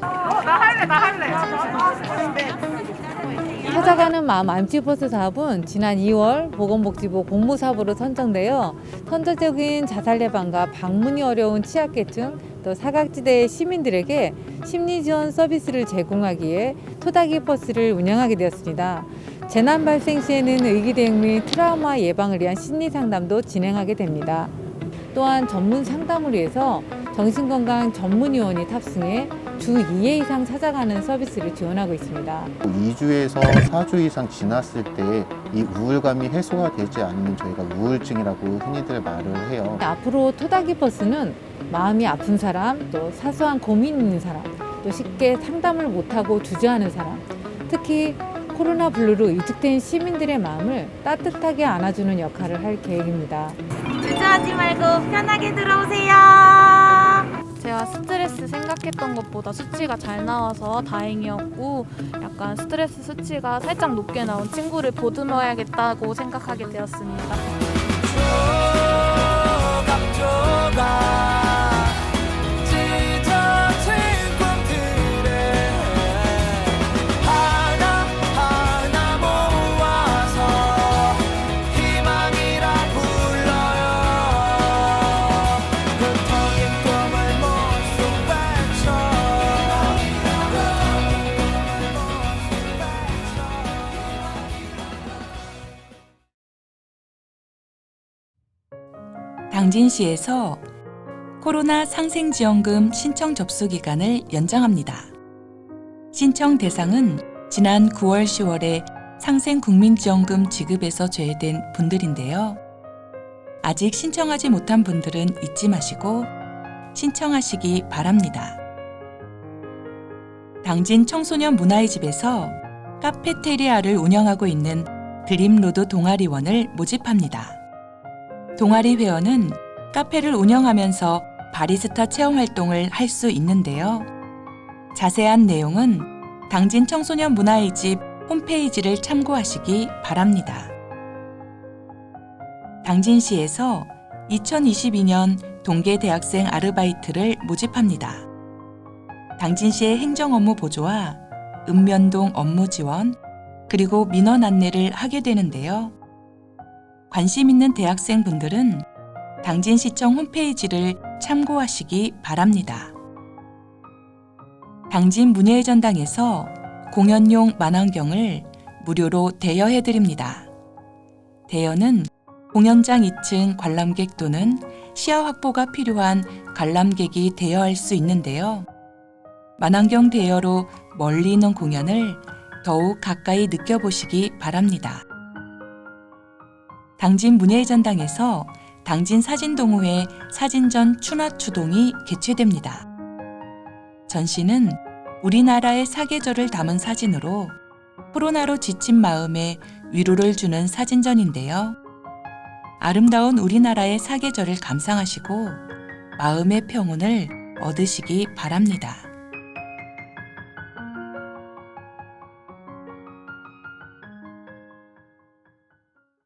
어, 나 할래 나 할래. 찾아가는 마음 암치버스 사업은 지난 2월 보건복지부 공모사업으로 선정되어 선제적인 자살 예방과 방문이 어려운 취약계층 또 사각지대의 시민들에게 심리 지원 서비스를 제공하기 위해 토닥이 버스를 운영하게 되었습니다. 재난 발생 시에는 의기대응 및 트라우마 예방을 위한 심리 상담도 진행하게 됩니다. 또한 전문 상담을 위해서 정신건강 전문의원이 탑승해 주 2회 이상 찾아가는 서비스를 지원하고 있습니다. 2주에서 4주 이상 지났을 때 이 우울감이 해소가 되지 않으면 저희가 우울증이라고 흔히들 말을 해요. 앞으로 토닥이 버스는 마음이 아픈 사람, 또 사소한 고민 있는 사람, 또 쉽게 상담을 못하고 주저하는 사람, 특히 코로나 블루로 위축된 시민들의 마음을 따뜻하게 안아주는 역할을 할 계획입니다. 주저하지 말고 편하게 들어오세요. 제가 스트레스 생각했던 것보다 수치가 잘 나와서 다행이었고 약간 스트레스 수치가 살짝 높게 나온 친구를 보듬어야겠다고 생각하게 되었습니다. 찢어진 당진시에서 코로나 상생지원금 신청 접수 기간을 연장합니다. 신청 대상은 지난 9월 10월에 상생국민지원금 지급에서 제외된 분들인데요. 아직 신청하지 못한 분들은 잊지 마시고 신청하시기 바랍니다. 당진 청소년 문화의 집에서 카페테리아를 운영하고 있는 드림로드 동아리원을 모집합니다. 동아리 회원은 카페를 운영하면서 바리스타 체험 활동을 할 수 있는데요. 자세한 내용은 당진 청소년 문화의 집 홈페이지를 참고하시기 바랍니다. 당진시에서 2022년 동계 대학생 아르바이트를 모집합니다. 당진시의 행정 업무 보조와 읍면동 업무 지원, 그리고 민원 안내를 하게 되는데요. 관심 있는 대학생분들은 당진시청 홈페이지를 참고하시기 바랍니다. 당진 문예의 전당에서 공연용 만환경을 무료로 대여해 드립니다. 대여는 공연장 2층 관람객 또는 시야 확보가 필요한 관람객이 대여할 수 있는데요. 만환경 대여로 멀리 있는 공연을 더욱 가까이 느껴보시기 바랍니다. 당진 문예의 전당에서 당진 사진동호회 사진전 춘화추동이 개최됩니다. 전시는 우리나라의 사계절을 담은 사진으로 코로나로 지친 마음에 위로를 주는 사진전인데요. 아름다운 우리나라의 사계절을 감상하시고 마음의 평온을 얻으시기 바랍니다.